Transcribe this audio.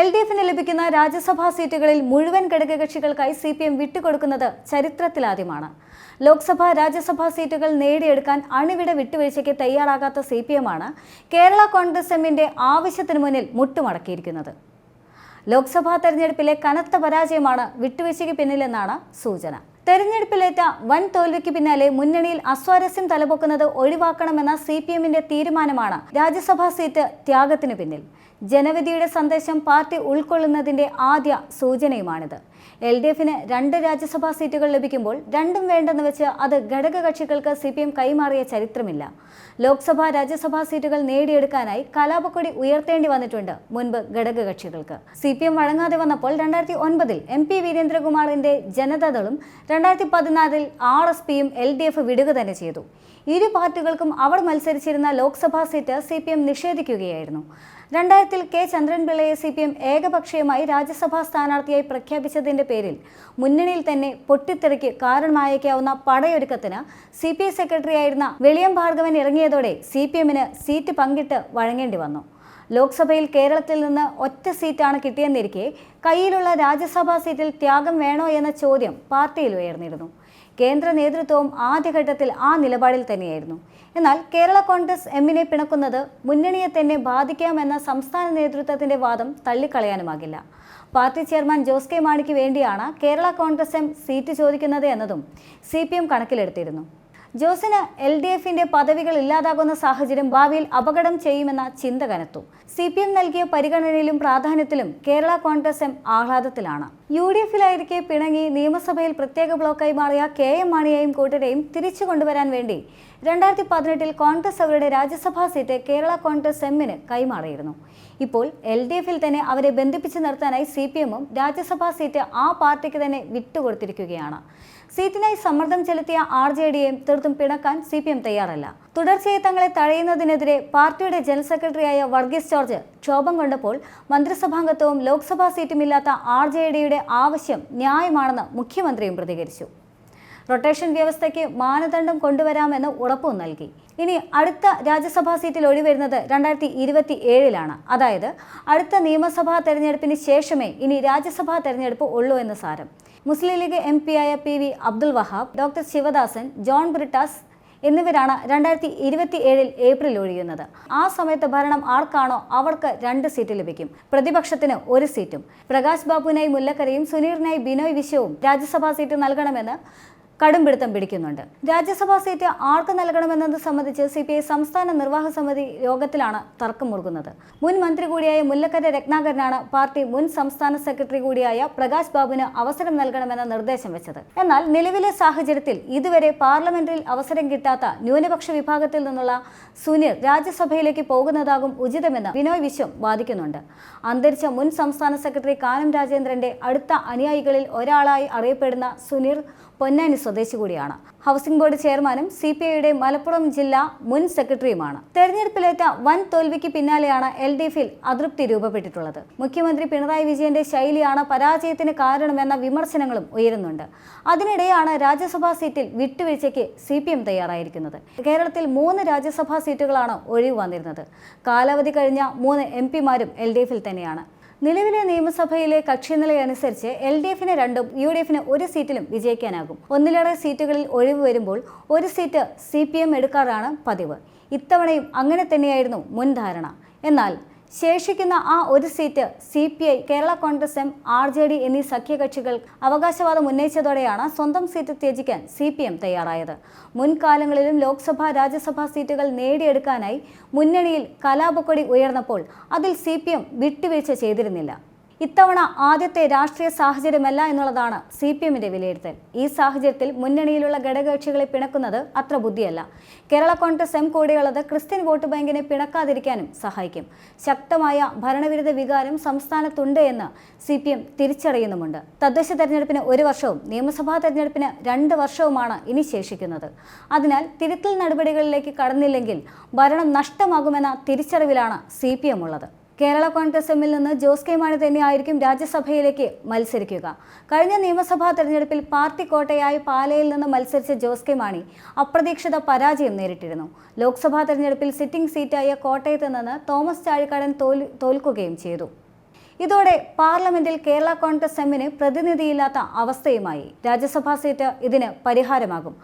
L D എഫിന് ലഭിക്കുന്ന രാജ്യസഭാ സീറ്റുകളിൽ മുഴുവൻ ഘടകകക്ഷികൾക്കായി സി പി എം വിട്ടുകൊടുക്കുന്നത് ചരിത്രത്തിലാദ്യമാണ് ലോക്സഭ രാജ്യസഭാ സീറ്റുകൾ നേടിയെടുക്കാൻ അണിവിട വിട്ടുവീഴ്ചയ്ക്ക് തയ്യാറാകാത്ത സി പി എമ്മാണ് കേരള കോൺഗ്രസ് എമ്മിന്റെ ആവശ്യത്തിന് മുന്നിൽ മുട്ടുമടക്കിയിരിക്കുന്നത്. ലോക്സഭാ തെരഞ്ഞെടുപ്പിലെ കനത്ത പരാജയമാണ് വിട്ടുവീഴ്ചയ്ക്ക് പിന്നിലെന്നാണ് സൂചന. തെരഞ്ഞെടുപ്പിലേറ്റ വൻ തോൽവിക്ക് പിന്നാലെ മുന്നണിയിൽ അസ്വാരസ്യം തലപൊക്കുന്നത് ഒഴിവാക്കണമെന്ന സി പി എമ്മിന്റെ തീരുമാനമാണ് രാജ്യസഭാ സീറ്റ് ത്യാഗത്തിന് പിന്നിൽ. ജനവിധിയുടെ സന്ദേശം പാർട്ടി ഉൾക്കൊള്ളുന്നതിന്റെ ആദ്യ സൂചനയുമാണിത്. എൽ ഡി എഫിന് രണ്ട് രാജ്യസഭാ സീറ്റുകൾ ലഭിക്കുമ്പോൾ രണ്ടും വേണ്ടെന്ന് വെച്ച് അത് ഘടകകക്ഷികൾക്ക് സി പി എം കൈമാറിയ ചരിത്രമില്ല. ലോക്സഭാ രാജ്യസഭാ സീറ്റുകൾ നേടിയെടുക്കാനായി കലാപക്കൊടി ഉയർത്തേണ്ടി വന്നിട്ടുണ്ട് മുൻപ് ഘടകകക്ഷികൾക്ക്. സി പി എം വഴങ്ങാതെ വന്നപ്പോൾ രണ്ടായിരത്തി ഒൻപതിൽ എം പി വീരേന്ദ്രകുമാറിന്റെ ജനതാദളും രണ്ടായിരത്തി പതിനാലിൽ ആർ എസ് പിയും എൽ ഡി എഫ് വിടുക തന്നെ ചെയ്തു. ഇരു പാർട്ടികൾക്കും അവർ മത്സരിച്ചിരുന്ന Lok Sabha seat C P M നിഷേധിക്കുകയായിരുന്നു. രണ്ടായിരത്തിൽ കെ ചന്ദ്രൻപിള്ളയെ സി പി എം ഏകപക്ഷീയമായി രാജ്യസഭാ സ്ഥാനാർത്ഥിയായി പ്രഖ്യാപിച്ചതിന്റെ പേരിൽ മുന്നണിയിൽ തന്നെ പൊട്ടിത്തെറിക്ക് കാരണമായേക്കാവുന്ന പടയൊരുക്കത്തിന് സി പി ഐ സെക്രട്ടറിയായിരുന്ന വെളിയം ഭാർഗവൻ ഇറങ്ങിയതോടെ സി പി എമ്മിന് സീറ്റ് പങ്കിട്ട് വഴങ്ങേണ്ടി വന്നു. ലോക്സഭയിൽ കേരളത്തിൽ നിന്ന് ഒറ്റ സീറ്റാണ് കിട്ടിയെന്നിരിക്കെ കയ്യിലുള്ള രാജ്യസഭാ സീറ്റിൽ ത്യാഗം വേണോ എന്ന ചോദ്യം പാർട്ടിയിൽ ഉയർന്നിരുന്നു. കേന്ദ്ര നേതൃത്വവും ആദ്യഘട്ടത്തിൽ ആ നിലപാടിൽ തന്നെയായിരുന്നു. എന്നാൽ കേരള കോൺഗ്രസ് എമ്മിനെ പിണക്കുന്നത് മുന്നണിയെ തന്നെ ബാധിക്കാമെന്ന സംസ്ഥാന നേതൃത്വത്തിന്റെ വാദം തള്ളിക്കളയാനുമാകില്ല. പാർട്ടി ചെയർമാൻ ജോസ് കെ മാണിക്ക് വേണ്ടിയാണ് കേരള കോൺഗ്രസ് എം സീറ്റ് ചോദിക്കുന്നത് എന്നതും സി കണക്കിലെടുത്തിരുന്നു. ജോസിന് എൽ ഡി എഫിന്റെ പദവികൾ ഇല്ലാതാകുന്ന സാഹചര്യം ഭാവിയിൽ അപകടം ചെയ്യുമെന്ന ചിന്ത കനത്തു. സി പി എം നൽകിയ പരിഗണനയിലും പ്രാധാന്യത്തിലും കേരള കോൺഗ്രസ് എം ആഹ്ലാദത്തിലാണ്. യു ഡി എഫിലായിരിക്കെ പിണങ്ങി നിയമസഭയിൽ പ്രത്യേക ബ്ലോക്കായി മാറിയ കെ എം മാണിയെയും കൂട്ടരെയും തിരിച്ചു കൊണ്ടുവരാൻ വേണ്ടി രണ്ടായിരത്തി പതിനെട്ടിൽ കോൺഗ്രസ് അവരുടെ രാജ്യസഭാ സീറ്റ് കേരള കോൺഗ്രസ് എമ്മിന് കൈമാറിയിരുന്നു. ഇപ്പോൾ എൽ ഡി എഫിൽ തന്നെ അവരെ ബന്ധിപ്പിച്ചു നിർത്താനായി സി പി എമ്മും രാജ്യസഭാ സീറ്റ് ആ പാർട്ടിക്ക് തന്നെ വിട്ടുകൊടുത്തിരിക്കുകയാണ്. സീറ്റിനായി സമ്മർദ്ദം ചെലുത്തിയ ആർ ജെ ഡിയെയും തീർത്തും പിണക്കാൻ സി പി എം തയ്യാറല്ല. തുടർച്ചയായി തങ്ങളെ തഴയുന്നതിനെതിരെ പാർട്ടിയുടെ ജനറൽ സെക്രട്ടറിയായ വർഗീസ് ജോർജ് ക്ഷോഭം കൊണ്ടപ്പോൾ മന്ത്രിസഭാംഗത്വവും ലോക്സഭാ സീറ്റുമില്ലാത്ത ആർ ജെ ഡിയുടെ ആവശ്യം ന്യായമാണെന്ന് മുഖ്യമന്ത്രിയും പ്രതികരിച്ചു. റൊട്ടേഷൻ വ്യവസ്ഥയ്ക്ക് മാനദണ്ഡം കൊണ്ടുവരാമെന്ന് ഉറപ്പും നൽകി. ഇനി അടുത്ത രാജ്യസഭാ സീറ്റിൽ ഒഴിവരുന്നത് രണ്ടായിരത്തി ഇരുപത്തി ഏഴിലാണ് അതായത് അടുത്ത നിയമസഭാ തെരഞ്ഞെടുപ്പിന് ശേഷമേ ഇനി രാജ്യസഭാ തെരഞ്ഞെടുപ്പ് ഉള്ളൂ എന്ന് സാരം. മുസ്ലിം league M പിയായ P V Abdul Wahab doctor Sivadasan John Brittas എന്നിവരാണ് രണ്ടായിരത്തി ഇരുപത്തി ഏഴിൽ ഏപ്രിൽ ഒഴിയുന്നത്. ആ സമയത്ത് ഭരണം ആർക്കാണോ അവർക്ക് രണ്ട് സീറ്റ് ലഭിക്കും. പ്രതിപക്ഷത്തിന് ഒരു സീറ്റും. പ്രകാശ് ബാബുവിനായി മുല്ലക്കരയും സുനീറിനായി ബിനോയ് വിശ്വവും രാജ്യസഭാ സീറ്റ് നൽകണമെന്ന് കടുംപിടുത്തം പിടിക്കുന്നുണ്ട്. രാജ്യസഭാ സീറ്റ് ആർക്ക് നൽകണമെന്നത് സംബന്ധിച്ച് സി സംസ്ഥാന നിർവാഹക സമിതി യോഗത്തിലാണ് തർക്കം മുറുകുന്നത്. മുൻ മന്ത്രി കൂടിയായ മുല്ലക്കര രത്നാകരനാണ് പാർട്ടി മുൻ സംസ്ഥാന സെക്രട്ടറി കൂടിയായ പ്രകാശ് ബാബുവിന് അവസരം നൽകണമെന്ന നിർദ്ദേശം വെച്ചത്. എന്നാൽ നിലവിലെ സാഹചര്യത്തിൽ ഇതുവരെ പാർലമെന്റിൽ അവസരം കിട്ടാത്ത ന്യൂനപക്ഷ വിഭാഗത്തിൽ നിന്നുള്ള സുനിൽ രാജ്യസഭയിലേക്ക് പോകുന്നതാകും ഉചിതമെന്ന് ബിനോയ് വിശ്വം വാദിക്കുന്നുണ്ട്. അന്തരിച്ച മുൻ സംസ്ഥാന സെക്രട്ടറി കാനം രാജേന്ദ്രന്റെ അടുത്ത അനുയായികളിൽ ഒരാളായി അറിയപ്പെടുന്ന സുനീർ പൊന്നാനി സ്വദേശി കൂടിയാണ്. ഹൗസിംഗ് ബോർഡ് ചെയർമാനും സി പി ഐയുടെ മലപ്പുറം ജില്ലാ മുൻ സെക്രട്ടറിയുമാണ്. തെരഞ്ഞെടുപ്പിലേറ്റ വൻ തോൽവിക്ക് പിന്നാലെയാണ് എൽ ഡി എഫിൽ അതൃപ്തി രൂപപ്പെട്ടിട്ടുള്ളത്. മുഖ്യമന്ത്രി പിണറായി വിജയന്റെ ശൈലിയാണ് പരാജയത്തിന് കാരണമെന്ന വിമർശനങ്ങളും ഉയരുന്നുണ്ട്. അതിനിടെയാണ് രാജ്യസഭാ സീറ്റിൽ വിട്ടുവീഴ്ചയ്ക്ക് സി പി എം തയ്യാറായിരിക്കുന്നത്. കേരളത്തിൽ മൂന്ന് രാജ്യസഭാ സീറ്റുകളാണ് ഒഴിവ് വന്നിരുന്നത്. കാലാവധി കഴിഞ്ഞ മൂന്ന് എം പിമാരും എൽ ഡി എഫിൽ തന്നെയാണ്. നിലവിലെ നിയമസഭയിലെ കക്ഷിനിലയനുസരിച്ച് എൽ ഡി എഫിന് രണ്ടും യു ഡി എഫിന് ഒരു സീറ്റിലും വിജയിക്കാനാകും. ഒന്നിലേറെ സീറ്റുകളിൽ ഒഴിവ് വരുമ്പോൾ ഒരു സീറ്റ് സി പി എം എടുക്കാറാണ് പതിവ്. ഇത്തവണയും അങ്ങനെ തന്നെയായിരുന്നു മുൻധാരണ. എന്നാൽ ശേഷിക്കുന്ന ആ ഒരു seat C P I Kerala Congress M R J D എന്നീ സഖ്യകക്ഷികൾ അവകാശവാദം ഉന്നയിച്ചതോടെയാണ് സ്വന്തം സീറ്റ് ത്യജിക്കാൻ സി പി എം തയ്യാറായത്. മുൻകാലങ്ങളിലും ലോക്സഭാ രാജ്യസഭാ സീറ്റുകൾ നേടിയെടുക്കാനായി മുന്നണിയിൽ കലാപക്കൊടി ഉയർന്നപ്പോൾ അതിൽ സി പി എം വിട്ടുവീഴ്ച ചെയ്തിരുന്നില്ല. ഇത്തവണ ആദ്യത്തെ രാഷ്ട്രീയ സാഹചര്യമല്ല എന്നുള്ളതാണ് സി പി എമ്മിന്റെ വിലയിരുത്തൽ. ഈ സാഹചര്യത്തിൽ മുന്നണിയിലുള്ള ഘടകകക്ഷികളെ പിണക്കുന്നത് അത്ര ബുദ്ധിയല്ല. കേരള കോൺഗ്രസ് എം കൂടിയുള്ളത് ക്രിസ്ത്യൻ വോട്ട് ബാങ്കിനെ പിണക്കാതിരിക്കാനും സഹായിക്കും. ശക്തമായ ഭരണവിരുദ്ധ വികാരം സംസ്ഥാനത്തുണ്ട് എന്ന് സി പി എം തിരിച്ചറിയുന്നുമുണ്ട്. തദ്ദേശ തെരഞ്ഞെടുപ്പിന് ഒരു വർഷവും നിയമസഭാ തെരഞ്ഞെടുപ്പിന് രണ്ട് വർഷവുമാണ് ഇനി ശേഷിക്കുന്നത്. അതിനാൽ തിരുത്തൽ നടപടികളിലേക്ക് കടന്നില്ലെങ്കിൽ ഭരണം നഷ്ടമാകുമെന്ന തിരിച്ചറിവിലാണ് സി പി എം ഉള്ളത്. കേരള കോൺഗ്രസ് എമ്മിൽ നിന്ന് ജോസ് കെ മാണി തന്നെയായിരിക്കും രാജ്യസഭയിലേക്ക് മത്സരിക്കുക. കഴിഞ്ഞ നിയമസഭാ തെരഞ്ഞെടുപ്പിൽ പാർട്ടി കോട്ടയായി പാലയിൽ നിന്ന് മത്സരിച്ച ജോസ് കെ മാണി അപ്രതീക്ഷിത പരാജയം നേരിട്ടിരുന്നു. ലോക്സഭാ തെരഞ്ഞെടുപ്പിൽ സിറ്റിംഗ് സീറ്റായ കോട്ടയത്ത് നിന്ന് തോമസ് ചാഴിക്കാടൻ തോൽ തോൽക്കുകയും ചെയ്തു. ഇതോടെ പാർലമെന്റിൽ കേരള കോൺഗ്രസ് എമ്മിന് പ്രതിനിധിയില്ലാത്ത അവസ്ഥയുമായി രാജ്യസഭാ സീറ്റ് ഇതിന് പരിഹാരമാകും.